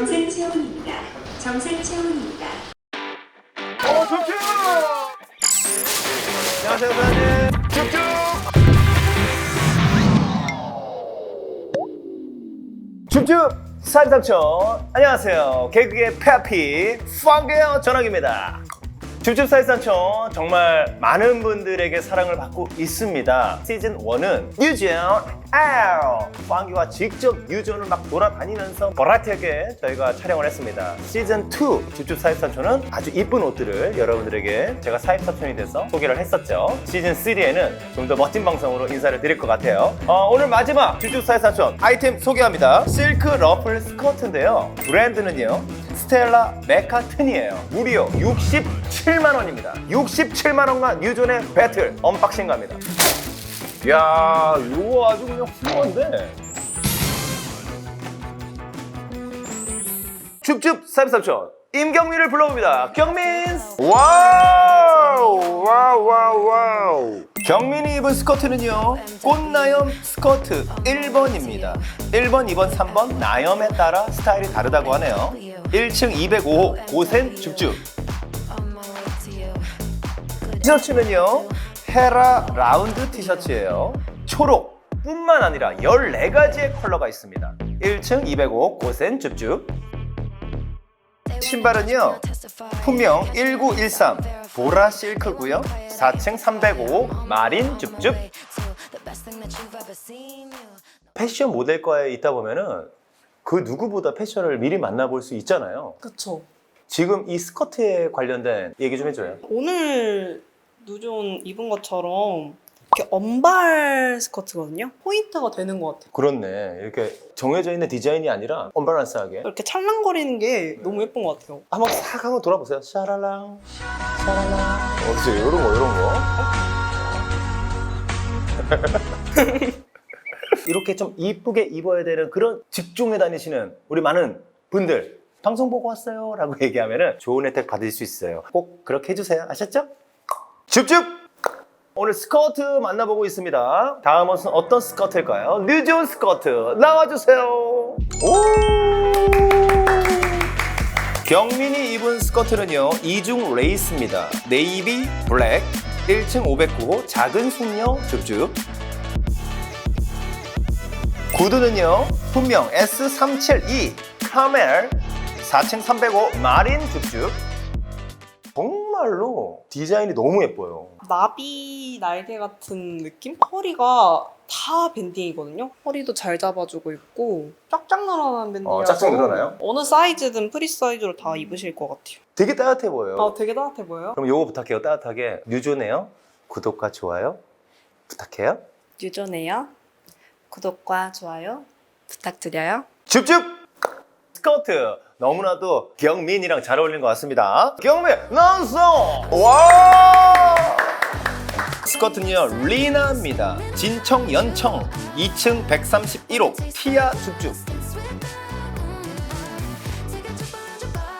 정상 체온입니다. 정상 체온입니다. 어, 줍줍! 안녕하세요, 사장님. 줍줍! 줍줍! 사장삼촌 안녕하세요. 개그의 페피 펑게어 전학입니다. 줍줍 사이삼촌 정말 많은 분들에게 사랑을 받고 있습니다. 시즌 1은 뉴전 알 펑기와 직접 뉴전을 막 돌아다니면서 버라이트하게 저희가 촬영을 했습니다. 시즌 2 줍줍 사이삼촌은 아주 이쁜 옷들을 여러분들에게 제가 사이삼촌이 돼서 소개를 했었죠. 시즌 3에는 좀 더 멋진 방송으로 인사를 드릴 것 같아요. 어, 오늘 마지막 줍줍 사이삼촌 아이템 소개합니다. 실크 러플 스커트인데요. 브랜드는요. 스텔라 메카튼이에요. 무려 67만 원입니다. 67만 원과 뉴존의 배틀 언박싱 갑니다. 이야, 이거 아주 그냥 훌륭한데. 줍줍 삼삼촌 임경민을 불러봅니다. 경민. 와우, 와우, 와우, 와우. 경민이 입은 스커트는요 꽃나염 스커트 1번입니다. 1번, 2번, 3번 나염에 따라 스타일이 다르다고 하네요. 1층 205호 고센 줍줍. 티셔츠는요 헤라 라운드 티셔츠예요. 초록 뿐만 아니라 14가지의 컬러가 있습니다. 1층 205 고센 줍줍 신발은요 품명 1913 보라 실크고요. 4층 305 마린 줍줍. 패션 모델과에 있다 보면은 그 누구보다 패션을 미리 만나볼 수 있잖아요. 그쵸. 지금 이 스커트에 관련된 얘기 좀 해줘요. 오늘 누존 입은 것처럼 이렇게 언발 스커트거든요. 포인트가 되는 것 같아요. 그렇네. 이렇게 정해져 있는 디자인이 아니라 언밸런스하게. 이렇게 찰랑거리는 게 너무 예쁜 것 같아요. 한번 싹 한번 돌아보세요. 샤랄랑 샤랄랑. 어디서 이런 거 이런 거? 이렇게 좀 이쁘게 입어야 되는 그런 직종에 다니시는 우리 많은 분들. 방송 보고 왔어요. 라고 얘기하면 좋은 혜택 받을 수 있어요. 꼭 그렇게 해주세요. 아셨죠? 줍줍 오늘 스커트 만나보고 있습니다. 다음은 어떤 스커트일까요? 뉴존 스커트 나와주세요. 오! 경민이 입은 스커트는요 이중 레이스입니다. 네이비 블랙 1층 509호 작은 숙녀 줍줍. 구두는요 분명 S372 카멜 4층 305 마린 줍줍 정말로 디자인이 너무 예뻐요 나비 날개 같은 느낌? 허리가 다 밴딩이거든요. 허리도 잘 잡아주고 있고 쫙쫙 늘어나는 밴딩이라서 어, 쫙쫙 늘어나요? 어느 사이즈든 프리 사이즈로 다 입으실 것 같아요. 되게 따뜻해 보여요 아 되게 따뜻해 보여요. 그럼 요거 부탁해요 따뜻하게 뉴존에요 구독과 좋아요 부탁해요 유전해요. 구독과 좋아요 부탁드려요. 줍줍 스커트 너무나도 경민이랑 잘 어울리는 것 같습니다. 경민 넌송! 와! 스커트는요 리나입니다. 진청 연청 2층 131호 티아 줍줍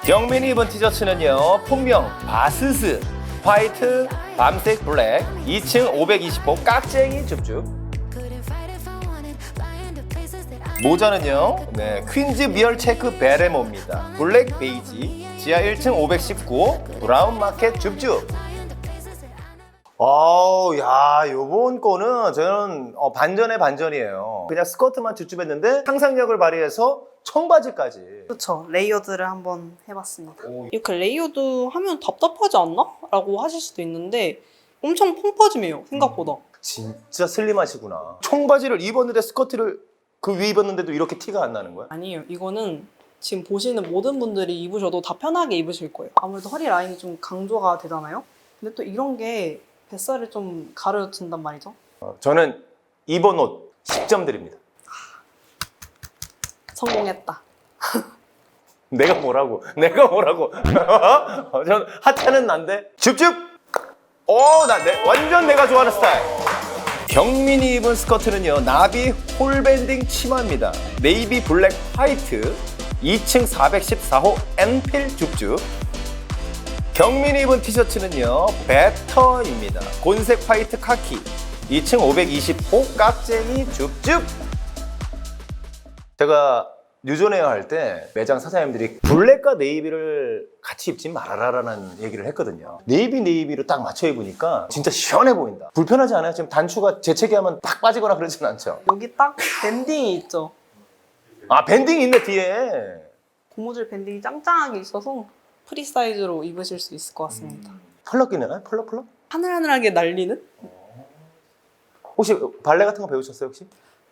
경민이 입은 티셔츠는요 본명 바스스 화이트 밤색 블랙 2층 520호 깍쟁이 줍줍 모자는요, 네, 퀸즈 미얼 체크 베레모입니다. 블랙 베이지, 지하 1층 519, 브라운 마켓 줍줍. 아우, 야, 요번 거는 저는 어, 반전의 반전이에요. 그냥 스커트만 줍줍했는데 상상력을 발휘해서 청바지까지. 그렇죠. 레이어드를 한번 해봤습니다. 오, 이렇게 레이어드 하면 답답하지 않나? 라고 하실 수도 있는데 엄청 펑퍼짐해요 생각보다 진짜 슬림하시구나. 청바지를 입었는데 스커트를 그 위에 입었는데도 이렇게 티가 안 나는 거야? 아니에요 이거는 지금 보시는 모든 분들이 입으셔도 다 편하게 입으실 거예요 아무래도 허리 라인이 좀 강조가 되잖아요 근데 또 이런 게 뱃살을 좀 가려준단 말이죠 어, 저는 이번 옷 10점 드립니다. 성공했다 내가 뭐라고? 내가 뭐라고? 어, 전 하찮은 난데 줍줍. 오, 나 내, 완전 내가 좋아하는 스타일. 경민이 입은 스커트는요 나비 홀밴딩 치마입니다. 네이비 블랙 화이트 2층 414호 엔필 줍줍. 경민이 입은 티셔츠는요 베터입니다. 곤색 화이트 카키 2층 520호 깍쟁이 줍줍. 제가 뉴존에어 할 때 매장 사장님들이 블랙과 네이비를 같이 입지 말아라라는 얘기를 했거든요. 네이비 네이비로 딱 맞춰 입으니까 진짜 시원해 보인다. 불편하지 않아요? 지금 단추가 재채기하면 딱 빠지거나 그러진 않죠. 여기 딱 밴딩이 있죠. 아 밴딩 있네 뒤에. 고무줄 밴딩이 짱짱하게 있어서 프리 사이즈로 입으실 수 있을 것 같습니다. 펄럭 끼나요? 펄럭 펄럭? 하늘하늘하게 날리는 혹시 발레 같은 거 배우셨어요 혹시?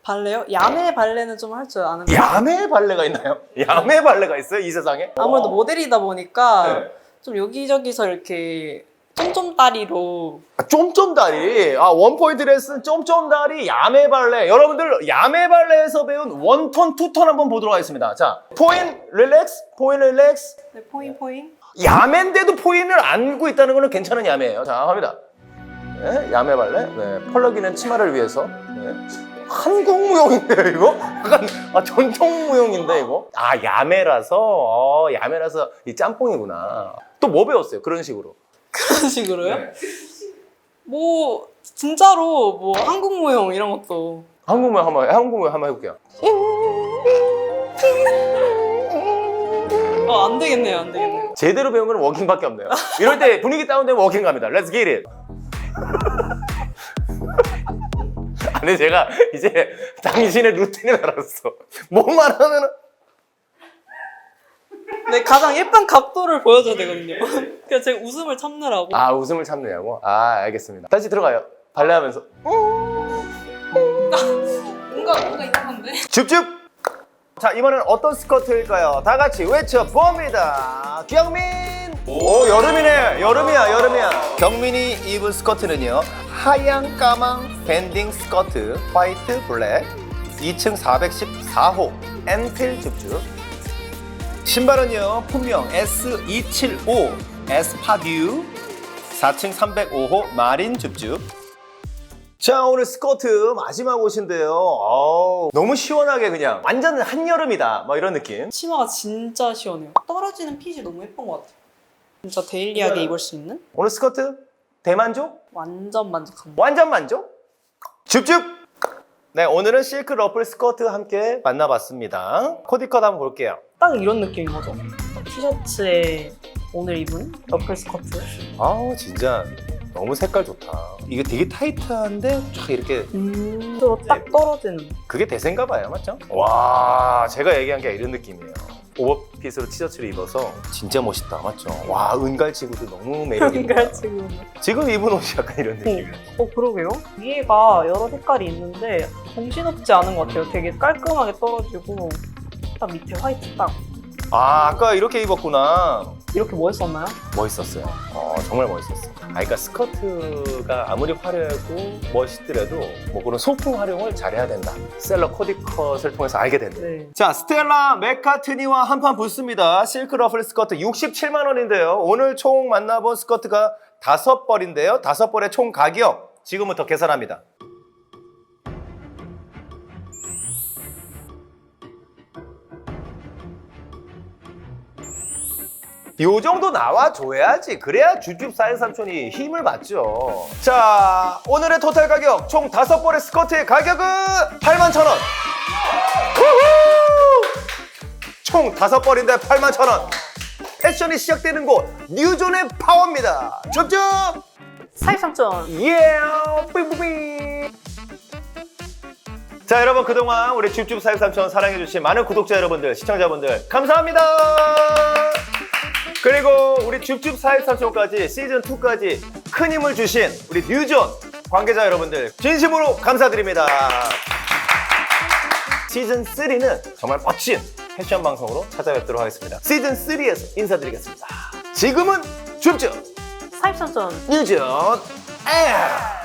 발레요? 야매 발레는 좀 할 줄 아는 거. 야매 발레가 있나요? 야매 발레가 있어요 이 세상에? 아무래도 모델이다 보니까 네. 좀 여기저기서 이렇게 쫌쫌다리로 아, 쫌쫌다리. 아, 원포인트 레슨 쫌쫌다리 야매 발레. 여러분들 야매 발레에서 배운 원톤, 투톤 한번 보도록 하겠습니다. 자, 포인 릴렉스, 포인 릴렉스. 네, 포인 포인. 야매인데도 포인을 안고 있다는 거는 괜찮은 야매예요. 자, 갑니다. 네, 야매 발레. 네, 펄럭이는 치마를 위해서. 네. 한국 무용인데요, 이거? 약간 아, 전통 무용인데 이거? 아, 야매라서. 어, 야매라서 이 짬뽕이구나. 또 뭐 배웠어요? 그런 식으로. 그런 식으로요? 네. 뭐 진짜로 뭐 한국 무용 이런 것도 한국말 한번 한국말 한번 해볼게요. 어, 안 되겠네요, 안 되겠네요. 제대로 배운 건 워킹밖에 없네요. 이럴 때 분위기 다운되면 워킹 갑니다. Let's get it. 아니 제가 이제 당신의 루틴을 알았어. 뭐만 하면은 네, 가장 예쁜 각도를 보여줘야 되거든요. 그래서 제가 웃음을 참느라고. 아 웃음을 참느냐고. 아 알겠습니다. 다시 들어가요. 발레하면서 뭔가 뭔가 이상한데. 줍줍. 자 이번엔 어떤 스커트일까요? 다 같이 외쳐봅니다. 경민. 오 여름이네. 여름이야 여름이야. 경민이 입은 스커트는요 하얀 까망 밴딩 스커트 화이트 블랙 2층 414호 엔필 줍줍. 신발은요 품명 S275 에스파듀 4층 305호 마린 줍줍. 자 오늘 스커트 마지막 옷인데요 어우, 너무 시원하게 그냥 완전 한여름이다 막 이런 느낌 치마가 진짜 시원해요. 떨어지는 핏이 너무 예쁜 것 같아요. 진짜 데일리하게 입을 수 있는 오늘 스커트 대만족? 완전 만족합니다. 완전 만족? 줍줍! 네 오늘은 실크 러플 스커트 함께 만나봤습니다 코디컷 한번 볼게요 딱 이런 느낌인 거죠. 티셔츠에 오늘 입은 러플 스커트. 아우 진짜 너무 색깔 좋다 이게 되게 타이트한데 쫙 이렇게 음, 딱 떨어지는. 그게 대세인가 봐요 맞죠? 와 제가 얘기한 게 이런 느낌이에요 오버핏으로 티셔츠를 입어서 진짜 멋있다 맞죠? 와 은갈치구도 너무 매력있다 그러니까 지금. 지금 입은 옷이 약간 이런 느낌이에요 어 그러게요. 위에가 여러 색깔이 있는데 정신없지 않은 것 같아요. 되게 깔끔하게 떨어지고 딱 밑에 화이트 딱 아 아까 이렇게 입었구나 이렇게 멋있었나요? 멋있었어요 어 정말 멋있었어요 아 그러니까 스커트가 아무리 화려하고 멋있더라도 뭐 그런 소품 활용을 잘해야 된다 셀러 코디컷을 통해서 알게 된다 네. 자, 스텔라 맥카트니와 한판 붙습니다. 실크 러플 스커트 67만 원인데요. 오늘 총 만나본 스커트가 다섯 벌인데요. 다섯 벌의 총 가격 지금부터 계산합니다. 요 정도 나와줘야지. 그래야 주줍 사인 삼촌이 힘을 받죠. 자, 오늘의 토탈 가격 총 다섯 벌의 스커트의 가격은 8만 천 원. 총 다섯 벌인데 8만 천 원. 패션이 시작되는 곳 뉴존의 파워입니다. 줍줍. 사입삼촌 예. 삐삐삐. 자 여러분 그동안 우리 줍줍 사육삼촌 사랑해주신 많은 구독자 여러분들 시청자분들 감사합니다. 그리고 우리 줍줍 사육삼촌까지 시즌 2까지 큰 힘을 주신 우리 뉴존 관계자 여러분들 진심으로 감사드립니다. 시즌 3는 정말 멋진 패션 방송으로 찾아뵙도록 하겠습니다. 시즌 3에서 인사드리겠습니다. 지금은 줍줍 사입 삼촌 뉴전 에어